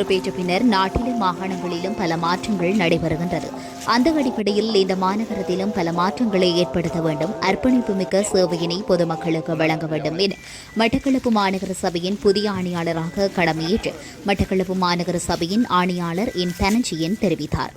பொறுப்பேற்ற பின்னர் நாட்டிலும் மாகாணங்களிலும் பல மாற்றங்கள் நடைபெறுகின்றது. அந்த அடிப்படையில் இந்த மாநகரத்திலும் பல மாற்றங்களை ஏற்படுத்த வேண்டும். அர்ப்பணிப்புமிக்க சேவையினை பொதுமக்களுக்கு வழங்க வேண்டும் என மட்டக்களப்பு மாநகர சபையின் புதிய ஆணையாளராக கடமையேற்று மட்டக்களப்பு மாநகர சபையின் ஆணையாளர் என் தனஞ்சியன் தெரிவித்தார்.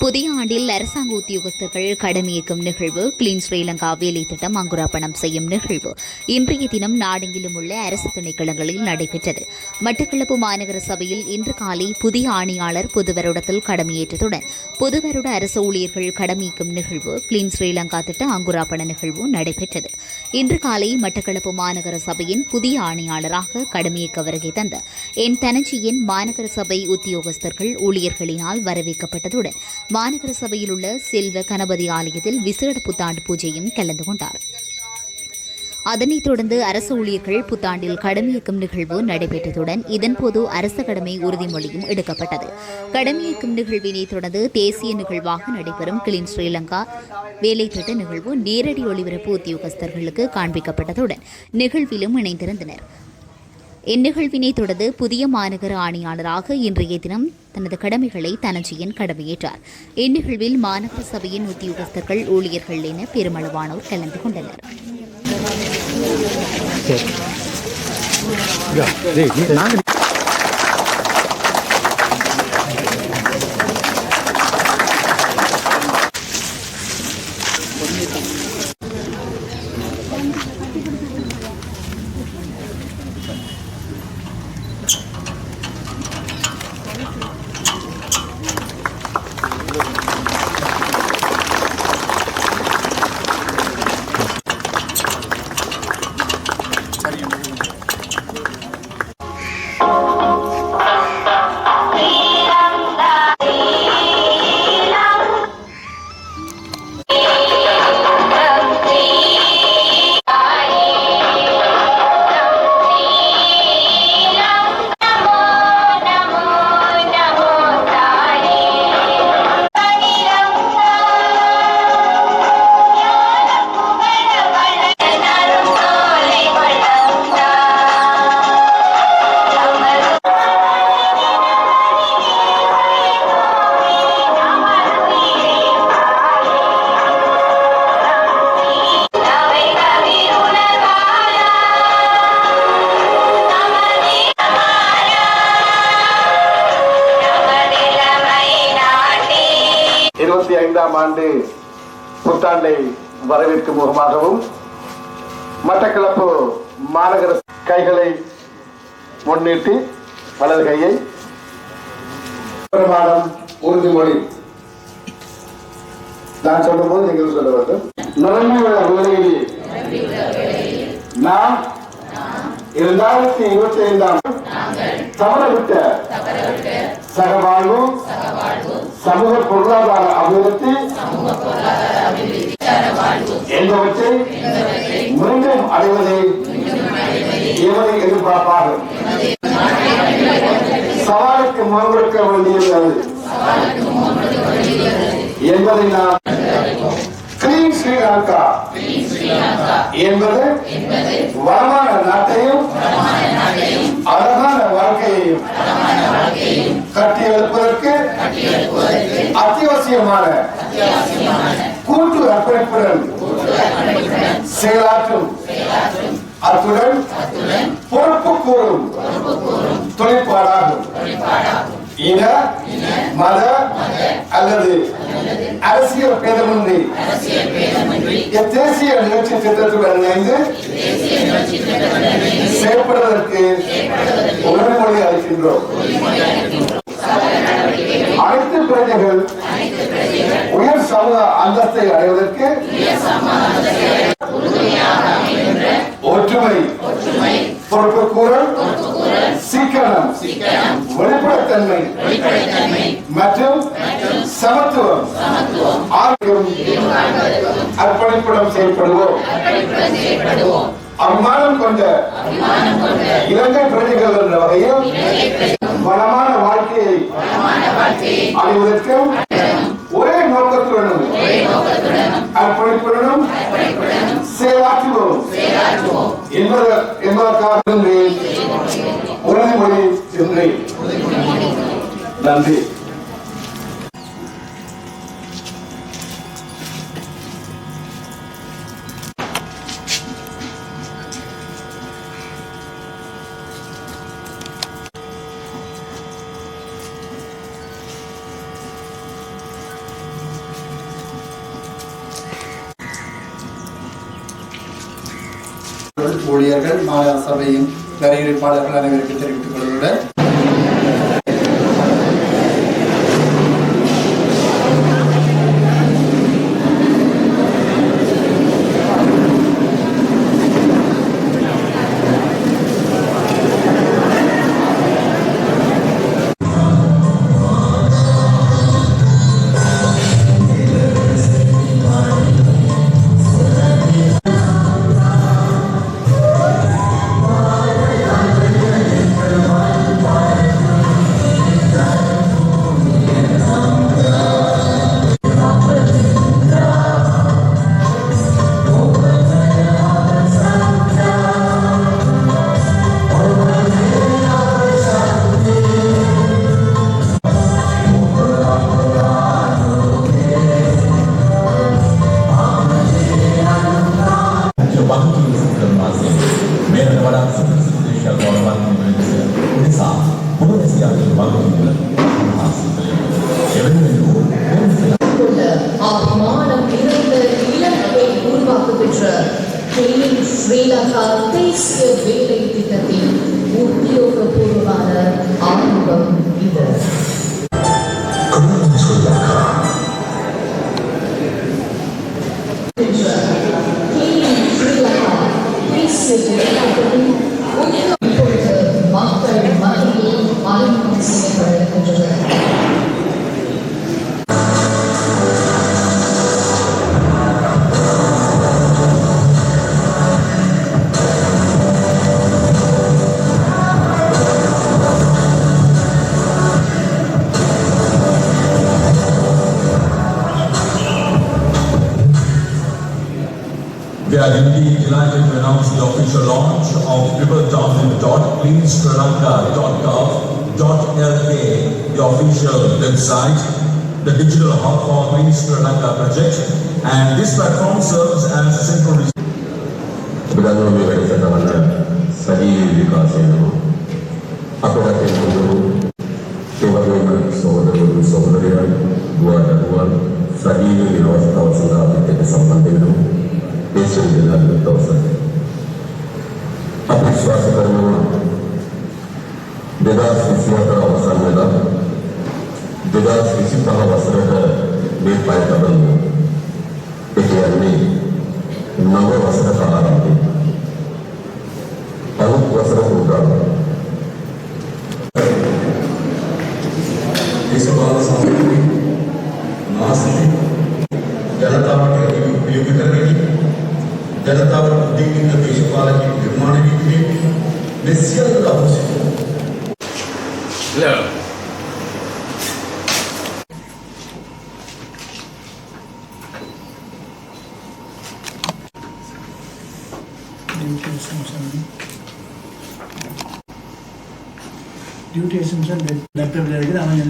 புதிய ஆண்டில் அரசாங்க உத்தியோகஸ்தர்கள் கடமையேற்கும் நிகழ்வு கிளீன் ஸ்ரீலங்கா வேலை திட்டம் அங்குராப்பணம் செய்யும் நிகழ்வு. இன்றைய தினம் நாடெங்கிலும் உள்ள அரசு திணைக்களங்களில் நடைபெற்றது. மட்டக்களப்பு மாநகர சபையில் இன்று காலை புதிய ஆணையாளர் புதுவருடத்தில் கடமையேற்றதுடன் புதுவருட அரசு ஊழியர்கள் கடமையேற்கும் நிகழ்வு கிளீன் ஸ்ரீலங்கா திட்ட அங்குராப்பண நிகழ்வு நடைபெற்றது. இன்று காலை மட்டக்களப்பு மாநகர சபையின் புதிய ஆணையாளராக கடமையேற்க வருகை தந்த என் தனஞ்சியின் மாநகர சபை உத்தியோகஸ்தர்கள் ஊழியர்களினால் வரவேற்கப்பட்டதுடன் மாநகர சபையில் உள்ள செல்வ கணபதி ஆலயத்தில் விசேட புத்தாண்டு பூஜையும் கலந்து கொண்டார். அதனைத் தொடர்ந்து அரசு ஊழியர்கள் புத்தாண்டில் கடமையக்கும் நிகழ்வு நடைபெற்றதுடன் இதன்போது அரச கடமை உறுதிமொழியும் எடுக்கப்பட்டது. கடமையக்கும் நிகழ்வினை தொடர்ந்து தேசிய நிகழ்வாக நடைபெறும் கிளீன் ஸ்ரீலங்கா வேலை திட்ட நிகழ்வு நேரடி ஒளிபரப்பு உத்தியோகஸ்தர்களுக்கு காண்பிக்கப்பட்டதுடன் நிகழ்விலும் இணைந்திருந்தனர். இந்நிகழ்வினை தொடர்ந்து புதிய மாநகர ஆணையாளராக இன்றைய தினம் தனது கடமைகளை தனஞ்சியன் கடமையேற்றார். இந்நிகழ்வில் மாநகர சபையின் உத்தியோகஸ்தர்கள் ஊழியர்கள் என பெருமளவானோர் கலந்து கொண்டனர். நாங்கள் இருபத்தி ஐந்தாம் ஆண்டு புத்தாண்டை வரவேற்கும் முகமாகவும் மட்டக்களப்பு மாநகர கைகளை முன்னிட்டு வலது கையை பிரமாணம் உறுதிமொழி நான் சொல்லும் போது நீங்கள் சொல்ல வேண்டும். நிரம்பியுள்ள வேளையில் நாம் இரண்டாயிரத்தி இருபத்தி ஐந்தாம் தவறவிட்ட சகவாழ்வும் சமூக பொருளாதார அபிவிருத்தி என்பவற்றை மீண்டும் அடைவதை எவரை எதிர்பார்ப்பார்கள்? சவாலுக்கு முன்கொடுக்க வேண்டியது என்பதை நாம் கிளீன் ஸ்ரீலங்கா என்பது வளமான நாட்டையும் அத்தியாவசியமான கூட்டு அர்ப்பணிப்புடன் செயலாற்றும் அத்துடன் பொறுப்பு கூறும் தொழிற்பாடாகும். இன மத அல்லது அரசியல் பேதமின்றி தேசிய நிகழ்ச்சி திட்டத்துடன் இணைந்து செயல்படுவதற்கு உறுதிமொழி அளிக்கின்றோம். பிரஜைகள் உயர் சமூக அந்தஸ்தை அடைவதற்கு ஒற்றுமை பொறுப்புக்கூறல் சீக்கிரம் வெளிப்படைத்தன்மை மற்றும் சமத்துவம் ஆகியோரும் அர்ப்பணிப்புடன் செயல்படுவோம். அபிமானம் கொண்ட இலங்கை பிரஜைகள் என்ற வகையில் வளமான வாழ்க்கையை அடைவதற்கும் ஒரே நோக்கத்துடனும் அர்ப்பணிப்புடனும் செயலாற்றுவோம். என்பத- என்பதற்காக உறுதிமொழி சென்றேன் நன்றி. ஊழியர்கள் மாநில சபையின் வரியுரைப்பாளர்கள் அனைவருக்கும் தெரிவித்துக் கொள்வதுடன் பெற்ற கிளீன் ஸ்ரீலங்கா தேசிய வேலை திட்டத்தின் உத்தியோகபூர்வமான ஆரம்பம் இது. Clean Sri Lanka greenskaranga.gov.la, the official website, the digital hub for Greens Sri Lanka project, and this platform serves as a central resource. ಸರಿ ವಿಕಾಸವನ್ನು ಅಪರಾಧಿ ಸೋದರರು ಸೋದರರು ಸೋದರಿಯರು ಗುವಾಡಗುವರ್ Dedaz hissiyatına basan neden? Dedaz hissiyatına basana da bir paydadan mı? Ekleyenli, nama basana kalan mı? Anık basana kurdan mı? इस बात संस्कृति नाश जनता के उपयोगी करने की जनता पर उद्योग देशपाल की निर्माण के लिए निश्चय लाभ से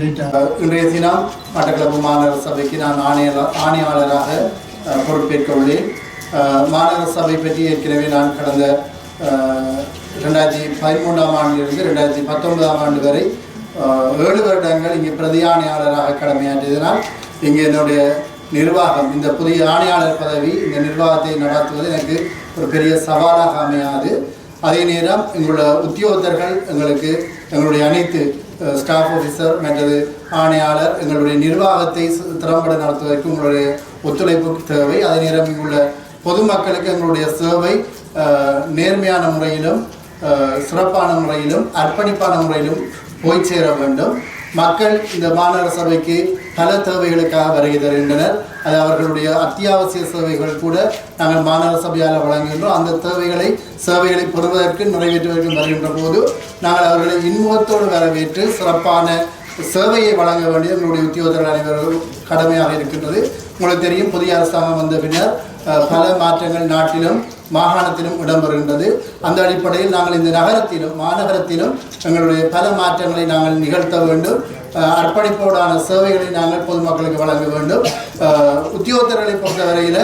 லேட்டாக இன்றைய தினம் மட்டக்களப்பு மாநகர சபைக்கு நான் ஆணையர் ஆணையாளராக பொறுப்பேற்க உள்ளேன். மாநகர சபை பற்றி ஏற்கனவே நான் கடந்த ரெண்டாயிரத்தி பதிமூன்றாம் ஆண்டிலிருந்து ரெண்டாயிரத்தி பத்தொன்பதாம் ஆண்டு வரை ஏழு வருடங்கள் இங்கே பிரதி ஆணையாளராக கடமையாற்றியதனால் இங்கே என்னுடைய நிர்வாகம் இந்த புதிய ஆணையாளர் பதவி இந்த நிர்வாகத்தை நடத்துவது எனக்கு ஒரு பெரிய சவாலாக அமையாது. அதே நேரம் எங்களோட உத்தியோகத்தர்கள் எங்களுக்கு எங்களுடைய அனைத்து ஸ்டாஃப் ஆஃபீஸர் மற்றது ஆணையாளர் எங்களுடைய நிர்வாகத்தை திறம்பட நடத்துவதற்கு உங்களுடைய ஒத்துழைப்பு தேவை. அதே நேரம் இங்குள்ள பொதுமக்களுக்கு எங்களுடைய சேவை நேர்மையான முறையிலும் சிறப்பான முறையிலும் அர்ப்பணிப்பான முறையிலும் போய் சேர வேண்டும். மக்கள் இந்த மாநகர சபைக்கு பல தேவைகளுக்காக வருகை தருகின்றனர். அது அவர்களுடைய அத்தியாவசிய சேவைகள் கூட நாங்கள் மாநகர சபையால் வழங்குகின்றோம். அந்த தேவைகளை சேவைகளை பெறுவதற்கு நிறைவேற்றுவதற்கு வருகின்ற போது நாங்கள் அவர்களை இன்முகத்தோடு வரவேற்று சிறப்பான சேவையை வழங்க வேண்டிய எங்களுடைய உத்தியோகர்கள் அனைவரும் கடமையாக இருக்கின்றது. உங்களுக்கு தெரியும் புதிய அரசாங்கம் வந்த பின்னர் பல மாற்றங்கள் நாட்டிலும் மாகாணத்திலும் இடம்பெறுகின்றது. அந்த அடிப்படையில் நாங்கள் இந்த நகரத்திலும் மாநகரத்திலும் எங்களுடைய பல மாற்றங்களை நாங்கள் நிகழ்த்த வேண்டும். அர்ப்பணிப்போடான சேவைகளை நாங்கள் பொதுமக்களுக்கு வழங்க வேண்டும். உத்தியோகத்தர்களை பொறுத்தவரையில்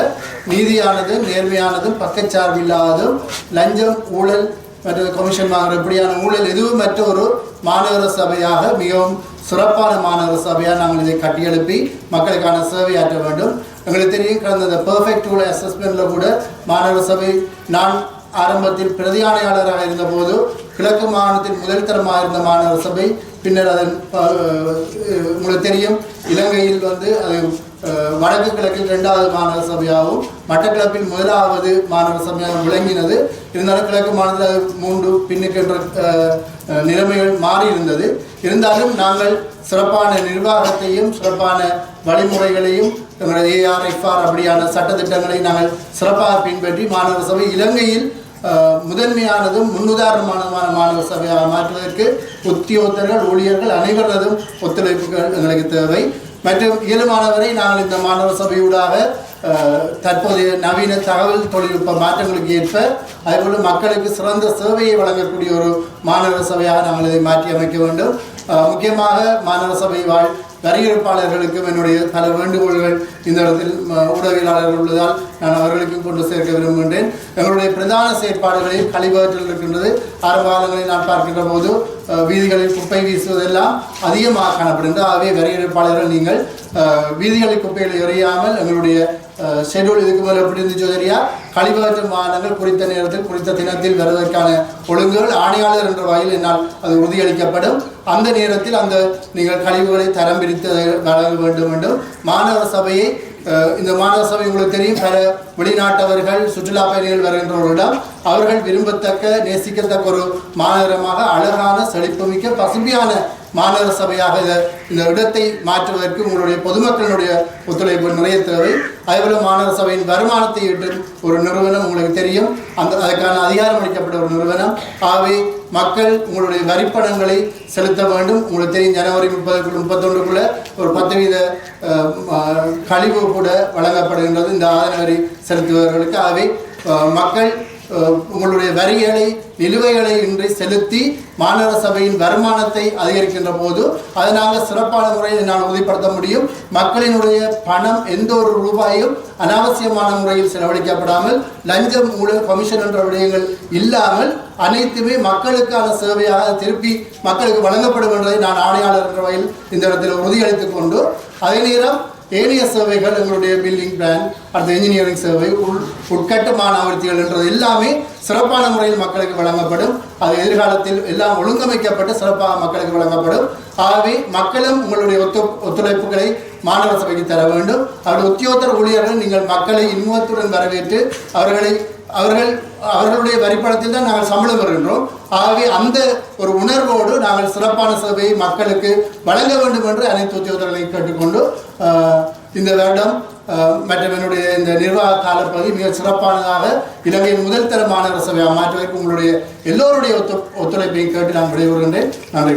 நீதியானது நேர்மையானதும் பக்கச்சார்பில்லாததும் லஞ்சம் ஊழல் மற்றது கமிஷன் வாங்குற இப்படியான ஊழல் எதுவும் மற்ற ஒரு மாநகர சபையாக மிகவும் சிறப்பான மாநகர சபையாக நாங்கள் இதை கட்டியெழுப்பி மக்களுக்கான சேவையாற்ற வேண்டும். எங்களுக்கு தெரியும் கடந்த இந்த பெர்ஃபெக்ட் ரூல் அசஸ்மெண்ட்டில் கூட மாநகர சபை நான் ஆரம்பத்தில் பிரதியானையாளராக இருந்தபோது கிழக்கு மாகாணத்தின் முதல் தரமாக இருந்த மாநகர சபை பின்னர் அதன் உங்களுக்கு தெரியும் இலங்கையில் வந்து அது வடக்கு கிழக்கில் இரண்டாவது மாநகர சபையாகவும் மட்டக்கிழப்பில் முதலாவது மாநகர சபையாக விளங்கினது. இருந்தாலும் கிழக்கு மாநிலத்தில் மூன்று பின்னுக்கு என்ற நிலைமைகள் மாறி இருந்தது இருந்தாலும் நாங்கள் சிறப்பான நிர்வாகத்தையும் சிறப்பான வழிமுறைகளையும் எங்களுடைய ஏஆர்எஃப்ஆர் அப்படியான சட்டத்திட்டங்களை நாங்கள் சிறப்பாக பின்பற்றி மாணவர் சபை இலங்கையில் முதன்மையானதும் முன்னுதாரணமானதுமான மாணவ சபையாக மாற்றுவதற்கு உத்தியோகத்தர்கள் ஊழியர்கள் அனைவரதும் ஒத்துழைப்புகள் எங்களுக்கு தேவை. மற்றும் இயலுமானவரை நாங்கள் இந்த மாணவ சபையூடாக தற்போதைய நவீன தகவல் தொழில்நுட்ப மாற்றங்களுக்கு ஏற்ப அதுபோல் மக்களுக்கு சிறந்த சேவையை வழங்கக்கூடிய ஒரு மாநகர சபையாக நாங்கள் இதை மாற்றி அமைக்க வேண்டும். முக்கியமாக மாநகர சபை வாழ் வரியிருப்பாளர்களுக்கும் என்னுடைய பல வேண்டுகோள்கள் இந்த இடத்தில் ஊடகவியலாளர்கள் உள்ளதால் நான் அவர்களுக்கும் கொண்டு சேர்க்க விரும்புகின்றேன். எங்களுடைய பிரதான செயற்பாடுகளில் கழிவகற்றல் இருக்கின்றது. ஆரம்ப காலங்களில் நான் பார்க்கின்ற போது வீதிகளில் குப்பை வீசுவதெல்லாம் அதிகமாக காணப்படுகின்றது. ஆகவே வரியிருப்பாளர்கள் நீங்கள் வீதிகளில் குப்பைகளை எறியாமல் எங்களுடைய ஷெட்யூல் இதுக்கு மேலே எப்படி இருந்துச்சோ சரியா கழிவகற்று மாநிலங்கள் குறித்த நேரத்தில் குறித்த தினத்தில் வருவதற்கான ஒழுங்குகள் ஆணையாளர் என்ற வகையில் என்னால் அது உறுதியளிக்கப்படும். அந்த நேரத்தில் அந்த நீங்கள் கழிவுகளை தரம் பிரித்து வழங்க வேண்டும் என்றும் மாநகர சபையை இந்த மாநகர சபை உங்களுக்கு தெரியும் பல வெளிநாட்டவர்கள் சுற்றுலா பயணிகள் வருகின்றவர்களிடம் அவர்கள் விரும்பத்தக்க நேசிக்கத்தக்க ஒரு மாநகரமாக அழகான செழிப்புமிக்க பசுமையான மாநகர சபையாக இந்த இடத்தை மாற்றுவதற்கு உங்களுடைய பொதுமக்களுடைய ஒத்துழைப்பு நிறைய தேவை. அதேபோல மாநகர சபையின் வருமானத்தை ஈட்டும் ஒரு நிறுவனம் உங்களுக்கு தெரியும். அந்த அதற்கான அதிகாரம் அளிக்கப்பட்ட ஒரு நிறுவனம். ஆகவே மக்கள் உங்களுடைய வரிப்பணங்களை செலுத்த வேண்டும். உங்களுக்கு தெரியும் ஜனவரி முப்பது முப்பத்தொன்றுக்குள்ள ஒரு பத்து வீத கழிவு கூட வழங்கப்படுகின்றது. இந்த ஆதன வரி செலுத்துபவர்களுக்கு. ஆகவே மக்கள் உங்களுடைய வரிகளை நிலுவைகளை இன்றி செலுத்தி மாநகர சபையின் வருமானத்தை அதிகரிக்கின்ற போது அதை நாங்கள் சிறப்பான முறையில் நான் உறுதிப்படுத்த முடியும். மக்களினுடைய பணம் எந்த ஒரு ரூபாயும் அனாவசியமான முறையில் செலவழிக்கப்படாமல் லஞ்சம் ஊழல் கமிஷன் என்ற விடயங்கள் இல்லாமல் அனைத்துமே மக்களுக்கான சேவையாக திருப்பி மக்களுக்கு வழங்கப்படும் என்பதை நான் ஆணையாளர் என்ற வகையில் இந்த இடத்தில் உறுதியளித்துக் கொண்டு அதே நேரம் ஏனைய சேவைகள் எங்களுடைய பில்டிங் பிளான் அடுத்த இன்ஜினியரிங் சேவை உள் உட்கட்டுமான ஆவர்த்திகள் என்றது எல்லாமே சிறப்பான முறையில் மக்களுக்கு வழங்கப்படும். அது எதிர்காலத்தில் எல்லாம் ஒழுங்கமைக்கப்பட்டு சிறப்பாக மக்களுக்கு வழங்கப்படும். ஆகவே மக்களும் உங்களுடைய ஒத்து ஒத்துழைப்புகளை மாநகர சபைக்கு தர வேண்டும். அவருடைய உத்தியோகத்தர் ஊழியர்கள் நீங்கள் மக்களை இன்முகத்துடன் வரவேற்று அவர்களை அவர்கள் அவர்களுடைய வரிப்பணத்தில் தான் நாங்கள் சம்பளம் வருகின்றோம் ஆகவே அந்த ஒரு உணர்வோடு நாங்கள் சிறப்பான சேவையை மக்களுக்கு வழங்க வேண்டும் என்று அனைத்து உத்தியோகத்தர்களையும் கேட்டுக்கொண்டு இந்த வருடம் மற்றும் என்னுடைய இந்த நிர்வாக காலப்பகுதி மிக சிறப்பானதாக இலங்கையின் முதல் தர மாநகர சபையாக மாற்றுவதற்கு உங்களுடைய எல்லோருடைய ஒத்து ஒத்துழைப்பையும் கேட்டு நான் விடைபெறுகின்றேன். நன்றி.